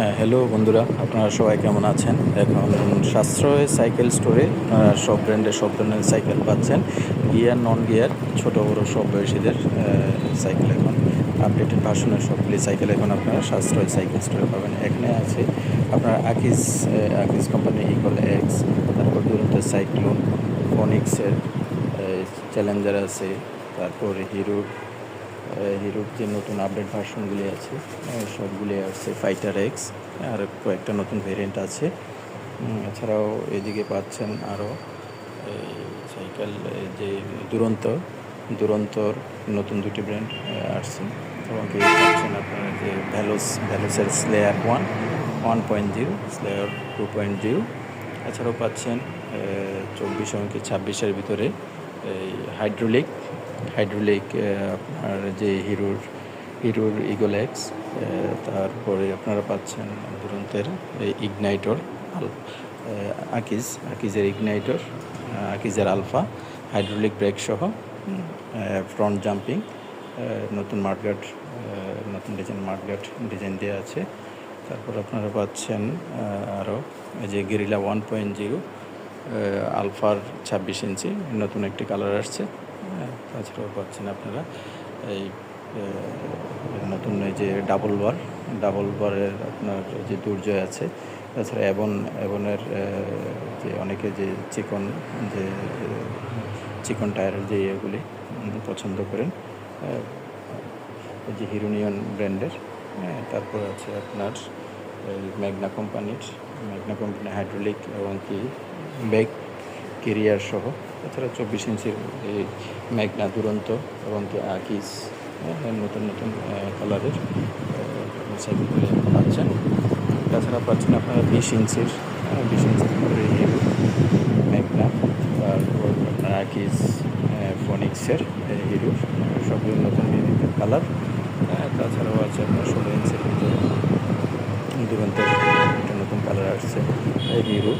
হ্যাঁ হ্যালো বন্ধুরা, আপনারা সবাই কেমন আছেন? এখন সাশ্রয় সাইকেল স্টোরে আপনারা সব ব্র্যান্ডের সব ধরনের সাইকেল পাচ্ছেন। গিয়ার নন গিয়ার ছোট, বড় সব বয়সীদের সাইকেল এখন আপডেটেড ভার্সনের সবগুলি সাইকেল এখন আপনারা সাশ্রয় সাইকেল স্টোরে পাবেন। এখানে আছে আপনার আকিস আকিস কোম্পানির ইকল এক্স তারপর দুরন্ত সাইক্লোন ফনিক্সের চ্যালেঞ্জার আছে, তারপরে হিরোর হিরোর যে নতুন আপডেট ভার্সনগুলি আছে সবগুলি আছে ফাইটার এক্স আর কয়েকটা নতুন ভেরিয়েন্ট আছে। এছাড়াও এদিকে পাচ্ছেন আরও সাইকেল যে দুরন্ত দুরন্তর নতুন দুটি ব্র্যান্ড আসছে। এবং কি পাচ্ছেন আপনারা যে Veloce ভ্যালোসের slayer one one point zero slayer two point zero এছাড়াও পাচ্ছেন চব্বিশ এমনকি ছাব্বিশের ভিতরে, এই হাইড্রোলিক হাইড্রোলিক আপনার যে হিরোর হিরোর ইগোলেক্স তারপরে আপনারা পাচ্ছেন দুরন্তের ইগনাইটর আকিজ আকিজের ইগনাইটর আকিজের আলফা হাইড্রোলিক ব্রেক সহ ফ্রন্ট জাম্পিং নতুন মার্কেট নতুন ডিজাইন মার্কেট ডিজাইন দেওয়া আছে। তারপর আপনারা পাচ্ছেন আরও যে গেরিলা ওয়ান পয়েন্ট জিরো আলফার ছাব্বিশ ইঞ্চি, নতুন একটি কালার আসছে। তাছাড়াও পাচ্ছেন আপনারা এই নতুন এই যে ডাবল বার, ডাবল বারের আপনার যে দুর্জয় আছে, তাছাড়া এবন, এবনের যে অনেকে যে চিকন যে চিকন টায়ারের যে ইয়েগুলি পছন্দ করেন যে হিরোনিয়ন ব্র্যান্ডের হ্যাঁ তারপর আছে আপনার ম্যাগনা কোম্পানির ম্যাগনা কোম্পানির হাইড্রোলিক এবং কি ব্যাগ কেরিয়ার সহ এছাড়া চব্বিশ ইঞ্চির এই ম্যাগনা দুরন্ত এবং আকিস হ্যাঁ, নতুন নতুন কালারের আপনি পাচ্ছেন। তাছাড়া পাচ্ছেন আপনারা বিশ ইঞ্চির হ্যাঁ, বিশ ইঞ্চির হিরো ম্যাগনা তারপর আকিস ফনিক্সের হিরো সবগুলো নতুন বিভিন্ন কালার তাছাড়াও আছে আপনার ষোলো ইঞ্চির ভিতরে দুরন্তের নতুন কালার আসছে হিরো